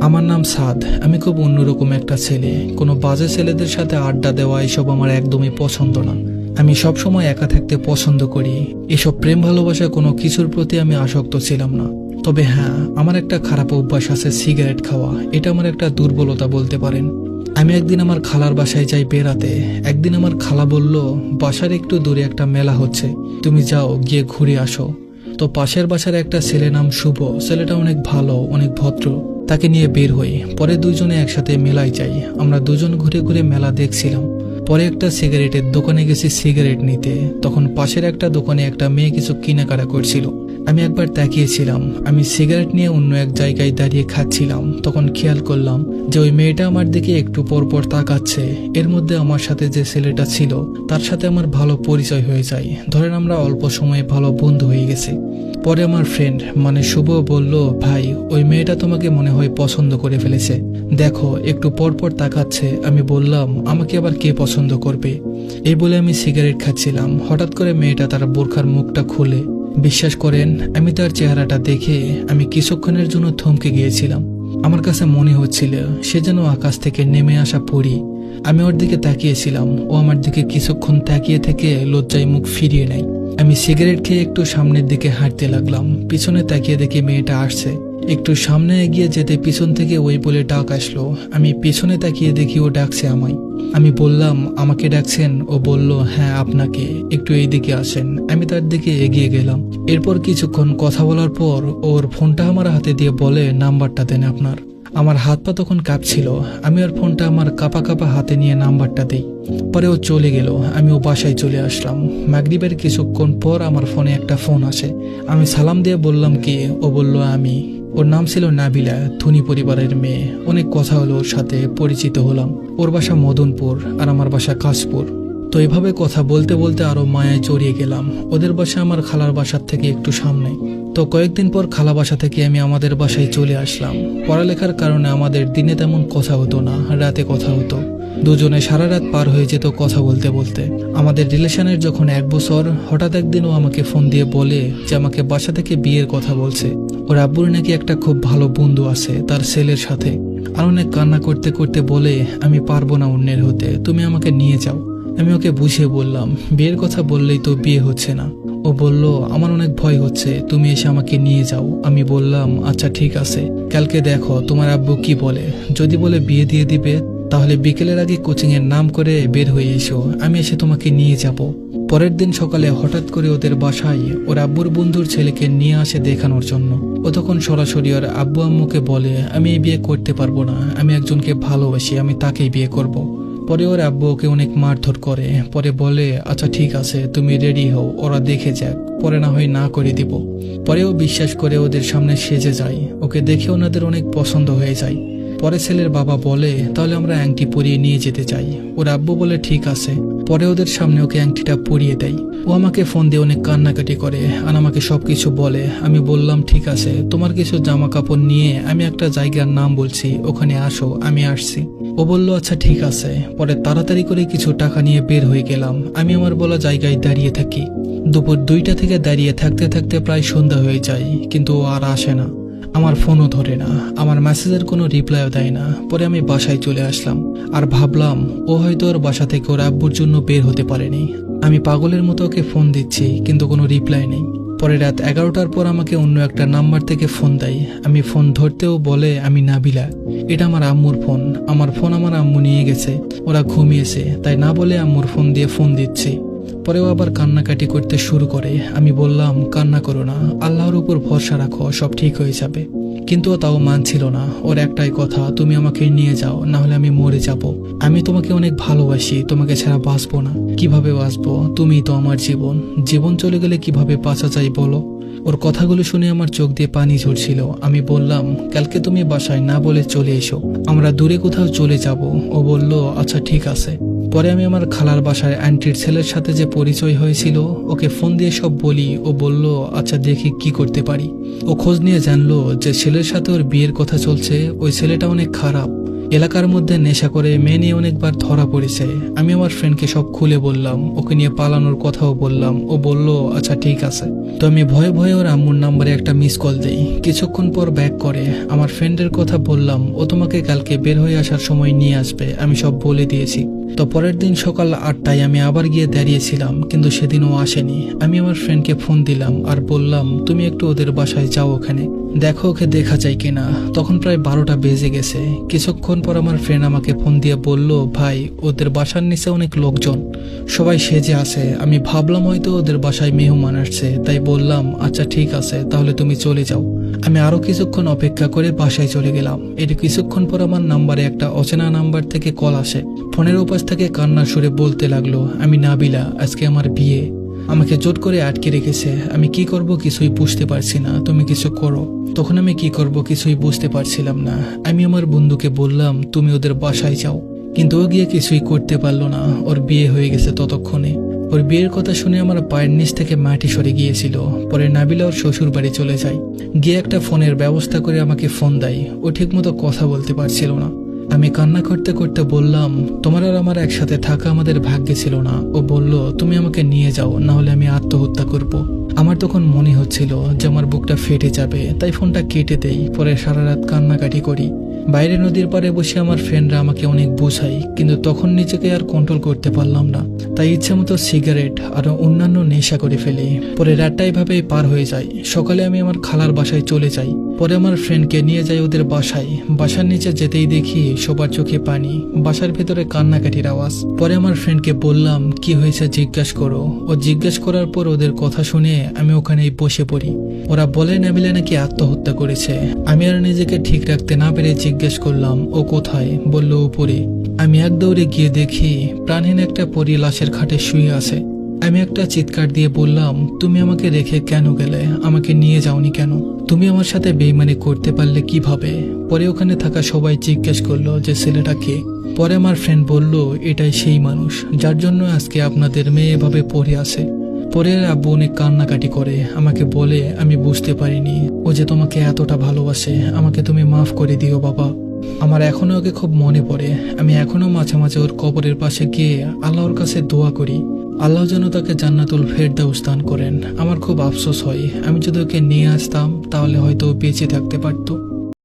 আমার নাম সাদ। আমি খুব অন্যরকম একটা ছেলে। কোনো বাজে ছেলেদের সাথে আড্ডা দেওয়া, এসব আমার একদমই পছন্দ না। আমি সবসময় একা থাকতে পছন্দ করি। এসব প্রেম ভালোবাসা কোনো কিছুর প্রতি আমি আসক্ত ছিলাম না। তবে হ্যাঁ আমার একটা খারাপ অভ্যাস আছে সিগারেট খাওয়া। এটা আমার একটা দুর্বলতা বলতে পারেন। আমি একদিন আমার খালার বাসায় যাই বেড়াতে। একদিন আমার খালা বলল, বাসার একটু দূরে একটা মেলা হচ্ছে। তুমি যাও, গিয়ে ঘুরে আসো। তো পাশের বাসার একটা ছেলে নাম শুভ। ছেলেটা অনেক ভালো, অনেক ভদ্র। তাকে নিয়ে বের হই। পরে দুজনে একসাথে মেলায় যাই। আমরা দুজন ঘুরে ঘুরে মেলা দেখছিলাম। পরে একটা সিগারেটের দোকানে গেছি সিগারেট নিতে। তখন পাশের একটা দোকানে একটা মেয়ে কিছু কেনাকাটা করছিল। আমি একবার তাকিয়েছিলাম। আমি সিগারেট নিয়ে অন্য এক জায়গায় দাঁড়িয়ে খাচ্ছিলাম। তখন খেয়াল করলাম যে ওই মেয়েটা আমার দিকে একটু পর পর তাকাচ্ছে। এর মধ্যে আমার সাথে যে ছেলেটা ছিল, তার সাথে আমার ভালো পরিচয় হয়ে যায়। ধরেন আমরা অল্প সময়ে ভালো বন্ধু হয়ে গেছি। পরে আমার ফ্রেন্ড মানে শুভ বলল, ভাই, ওই মেয়েটা তোমাকে মনে হয় পছন্দ করে ফেলেছে। দেখো, একটু পর পর তাকাচ্ছে। আমি বললাম, আমাকে আবার কে পছন্দ করবে? এই বলে আমি সিগারেট খাচ্ছিলাম। হঠাৎ করে মেয়েটা তার বোরখার মুখটা খুলে। বিশ্বাস করেন, আমি তার চেহারাটা দেখে আমি কিছুক্ষণের জন্য থমকে গিয়েছিলাম। আমার কাছে মনে হচ্ছিল সে যেন আকাশ থেকে নেমে আসা পড়ি আমি ওর দিকে তাকিয়েছিলাম। ও আমার দিকে কিছুক্ষণ তাকিয়ে থেকে লজ্জায় মুখ ফিরিয়ে নেয়। আমি সিগারেট খেয়ে একটু সামনের দিকে হাঁটতে লাগলাম। পিছনে তাকিয়ে দেখি মেয়েটা আসছে। একটু সামনে এগিয়ে যেতে পিছন থেকে ওই বলে ডাক আসলো। আমি পিছনে তাকিয়ে দেখি ও ডাকছে আমায়। আমি বললাম, আমাকে ডাকছেন? ও বলল হ্যাঁ আপনাকে। একটু এই দিকে আসেন। আমি তার দিকে এগিয়ে গেলাম। এরপর কিছুক্ষণ কথা বলার পর ওর ফোনটা আমার হাতে দিয়ে বলে, নাম্বারটা দেন আপনার। আমার হাত পা তখন কাঁপছিল। আমি ওর ফোনটা আমার কাপা কাপা হাতে নিয়ে নাম্বারটা দিই। পরে ও চলে গেল। আমি ও বাসায় চলে আসলাম। মাগরিবের কিছুক্ষণ পর আমার ফোনে একটা ফোন আসে। আমি সালাম দিয়ে বললাম কি? ও বলল, আমি। ওর নাম ছিল নাবিলা, ধনী পরিবারের মেয়ে। অনেক কথা হলো ওর সাথে, পরিচিত হলাম। ওর বাসা মদনপুর আর আমার বাসা কাশপুর। তো এভাবে কথা বলতে বলতে আরও মায়ায় জড়িয়ে গেলাম। ওদের বাসা আমার খালার বাসার থেকে একটু সামনে। তো কয়েকদিন পর খালা বাসা থেকে আমি আমাদের বাসায় চলে আসলাম। পড়ালেখার কারণে আমাদের দিনে তেমন কথা হতো না, রাতে কথা হতো। দুজনে সারা রাত পার হয়ে যেত কথা বলতে বলতে। আমাদের রিলেশনের যখন এক বছর, হঠাৎ একদিন ও আমাকে ফোন দিয়ে বলে যে আমাকে বাসা থেকে বিয়ের কথা বলছে। ওর আব্বুর নাকি একটা খুব ভালো বন্ধু আছে, তার ছেলের সাথে। আর অনেক কান্না করতে করতে বলে, আমি পারব না অন্যের হতে, তুমি আমাকে নিয়ে যাও। আমি ওকে বুঝিয়ে বললাম, বিয়ের কথা বললেই তো বিয়ে হচ্ছে না। ও বলল, আমার অনেক ভয় হচ্ছে, তুমি এসে আমাকে নিয়ে যাও। আমি বললাম আচ্ছা ঠিক আছে। কালকে দেখো, তোমার আব্বু কি বলে? যদি বলে বিয়ে দিয়ে দিবে, তাহলে বিকেলের আগে কোচিং এর নাম করে বের হয়ে এসো। আমি এসে তোমাকে নিয়ে যাব। পরের দিন সকালে হঠাৎ করে ওদের বাসায় ওর আব্বুর বন্ধুর ছেলেকে নিয়ে আসে দেখানোর জন্য। ও তখন সরাসরি ওর আব্বু আম্মুকে বলে, আমি এই বিয়ে করতে পারব না। আমি একজনকে ভালোবাসি, আমি তাকেই বিয়ে করব। পরে ওর আব্বু ওকে অনেক মারধর করে। পরে বলে আচ্ছা ঠিক আছে, তুমি রেডি হও, ওরা দেখে যাক। পরে না হয় না করে দিব। পরে ও বিশ্বাস করে ওদের সামনে সেজে যায়। ওকে দেখে ওনাদের অনেক পছন্দ হয়ে যায়। পরে ছেলের বাবা বলে, তাহলে আমরা আংটি পরিয়ে নিয়ে যেতে চাই। ওর আব্বু বলে, ঠিক আছে। পরে ওদের সামনে ওকে আংটিটা পরিয়ে দেয়। ও আমাকে ফোন দিয়ে অনেক কান্নাকাটি করে আর আমাকে সবকিছু বলে। আমি বললাম, ঠিক আছে, তোমার কিছু জামা কাপড় নিয়ে আমি একটা জায়গার নাম বলছি, ওখানে আসো, আমি আসছি। ও বলল আচ্ছা ঠিক আছে। পরে তাড়াতাড়ি করে কিছু টাকা নিয়ে বের হয়ে গেলাম। আমি আমার বলা জায়গায় দাঁড়িয়ে থাকি। দুপুর দুইটা থেকে দাঁড়িয়ে থাকতে থাকতে প্রায় সন্ধ্যা হয়ে যায়, কিন্তু ও আর আসে না। আমার ফোনও ধরে না। আমার মেসেজের কোনো রিপ্লাইও দেয় না। পরে আমি বাসায় চলে আসলাম। আর ভাবলাম, ও হয়তো ওর বাসা থেকে ওর আব্বুর জন্য বের হতে পারেনি। আমি পাগলের মতো ওকে ফোন দিচ্ছি, কিন্তু কোনো রিপ্লাই নেই। পরে রাত এগারোটার পর আমাকে অন্য একটা নাম্বার থেকে ফোন দেয়। আমি ফোন ধরতেও বলে আমি নাবিলা। এটা আমার আম্মুর ফোন। আমার ফোন আমার আম্মু নিয়ে গেছে। ওরা ঘুমিয়েছে, তাই না বলে আম্মুর ফোন দিয়ে ফোন দিচ্ছি। পরেও আবার কান্নাকাটি করতে শুরু করে। আমি বললাম, কান্না করো না। আল্লাহর উপর ভরসা রাখো, সব ঠিক হয়ে যাবে। কিন্তু ও তাও মানছিল না। ওর একটাই কথা, তুমি আমাকে নিয়ে যাও না হলে আমি মরে যাব। আমি তোমাকে অনেক ভালোবাসি, তোমাকে ছাড়া বাঁচবো না। কীভাবে বাঁচবো? তুমি তো আমার জীবন। জীবন চলে গেলে কীভাবে বাঁচা যায় বলো? ওর কথাগুলো শুনে আমার চোখ দিয়ে পানি ঝরছিল। আমি বললাম, কালকে তুমি বাসায় না বলে চলে এসো। আমরা দূরে কোথাও চলে যাব। ও বলল আচ্ছা ঠিক আছে। পরে আমি আমার খালার বাসায় আন্টির ছেলের সাথে যে পরিচয় হয়েছিল, ওকে ফোন দিয়ে সব বলি। ও বলল আচ্ছা দেখি কি করতে পারি। ও খোঁজ নিয়ে জানলো যে ছেলের সাথে ওর বিয়ের কথা চলছে, ওই ছেলেটা অনেক খারাপ। এলাকার মধ্যে নেশা করে মেয়ে নিয়ে অনেকবার ধরা পড়েছে। আমি আমার ফ্রেন্ডকে সব খুলে বললাম, ওকে নিয়ে পালানোর কথাও বললাম। ও বলল আচ্ছা ঠিক আছে। তো আমি ভয়ে ভয়ে ওর আম্মুর নাম্বারে একটা মিস কল দেই। কিছুক্ষণ পর ব্যাক করে। আমার ফ্রেন্ডের কথা বললাম, ও তোমাকে কালকে বের হয়ে আসার সময় নিয়ে আসবে। আমি সব বলে দিয়েছি। তো পরের দিন সকাল আটটায় আমি আবার গিয়ে দাঁড়িয়েছিলাম, কিন্তু সেদিন ও আসেনি। আমি আমার ফ্রেন্ডকে ফোন দিলাম আর বললাম, তুমি একটু ওদের বাসায় যাও ওখানে। দেখো ওকে দেখা যায় কিনা। তখন প্রায় বারোটা বেজে গেছে। কিছুক্ষণ পর আমার ফ্রেন্ড আমাকে ফোন দিয়ে বলল, ভাই, ওদের বাসার নিচে অনেক লোকজন। সবাই সেজে আছে। আমি ভাবলাম হয়তো ওদের বাসায় মেহমান আসছে। তাই বললাম আচ্ছা ঠিক আছে, তাহলে তুমি চলে যাও। আমি আরও কিছুক্ষণ অপেক্ষা করে বাসায় চলে গেলাম। এর কিছুক্ষণ পর আমার নাম্বারে একটা অচেনা নাম্বার থেকে কল আসে। ফোনের উপাস থেকে কান্নার সুরে বলতে লাগল, আমি নাবিলা, আজকে আমার বিয়ে। আমাকে জোট করে আটকে রেখেছে। আমি কি করব কিছুই বুঝতে পারছি না। তুমি কিছু করো। তখন আমি কি করব কিছুই বুঝতে পারছিলাম না। আমি আমার বন্ধুকে বললাম, তুমি ওদের বাসায় যাও। কিন্তু ও গিয়ে কিছুই করতে পারল না। ওর বিয়ে হয়ে গেছে ততক্ষণে। ওর বিয়ের কথা শুনে আমার পায়ের নিচ থেকে মাটি সরে গিয়েছিল। পরে নাবিলা ওর শ্বশুর বাড়ি চলে যায়। গিয়ে একটা ফোনের ব্যবস্থা করে আমাকে ফোন দেয়। ও ঠিকমতো কথা বলতে পারছিল না। আমি কান্না করতে করতে বললাম, তোমার আর আমার একসাথে থাকা আমাদের ভাগ্যে ছিল না। ও বলল, তুমি আমাকে নিয়ে যাও না হলে আমি আত্মহত্যা করব। আমার তখন মনে হচ্ছিল যে আমার বুকটা ফেটে যাবে, তাই ফোনটা কেটে দেই, পরে সারা রাত কান্নাকাটি করি। বাইরে নদীর পাড়ে বসে আমার ফ্রেন্ডরা আমাকে অনেক বোঝাই কিন্তু তখন নিজেকে আর কন্ট্রোল করতে পারলাম না। তাই ইচ্ছে মতো সিগারেট আর অন্যান্য নেশা করে ফেলি, পরে রাতটা এভাবেই পার হয়ে যায়। সকালে আমি আমার খালার বাসায় চলে যাই। পরে আমার ফ্রেন্ডকে নিয়ে যাই ওদের বাসায়। বাসার নিচে যেতেই দেখি সবার চোখে পানি। বাসার ভেতরে কান্নাকাটির আওয়াজ। পরে আমার ফ্রেন্ডকে বললাম, কি হয়েছে জিজ্ঞেস করো। ও জিজ্ঞেস করার পর ওদের কথা শুনে আমি ওখানেই বসে পড়ি। ওরা বলে, নাবিলা নাকি আত্মহত্যা করেছে। আমি আর নিজেকে ঠিক রাখতে না পেরে জিজ্ঞেস করলাম, ও কোথায়? বলল, উপরে। আমি এক দৌড়ে গিয়ে দেখি প্রাণহীন একটা পরি লাশের খাটে শুয়ে আছে। আমি একটা চিৎকার দিয়ে বললাম, তুমি আমাকে রেখে কেন গেলে? আমাকে নিয়ে যাওনি কেন? তুমি আমার সাথে বেইমানি করতে পারলে কীভাবে? পরে ওখানে থাকা সবাই জিজ্ঞেস করল যে, ছেলেটা কে? পরে আমার ফ্রেন্ড বলল, এটাই সেই মানুষ, যার জন্য আজকে আপনাদের মেয়ে এভাবে পড়ে আছে। পরে আব্বু অনেক কান্নাকাটি করে, আমাকে বলে, আমি বুঝতে পারিনি। ও যে তোমাকে এতটা ভালোবাসে, আমাকে তুমি মাফ করে দিও বাবা। আমার এখনও ওকে খুব মনে পড়ে, আমি এখনও মাঝে মাঝে ওর কবরের পাশে গিয়ে আল্লাহর কাছে দোয়া করি। আল্লাহ যেন তাকে জান্নাতুল ফেরদাউস দান করেন। আমার খুব আফসোস হয়। আমি যদি ওকে নিয়ে আসতাম, তাহলে হয়তো বেঁচে থাকতে পারতো।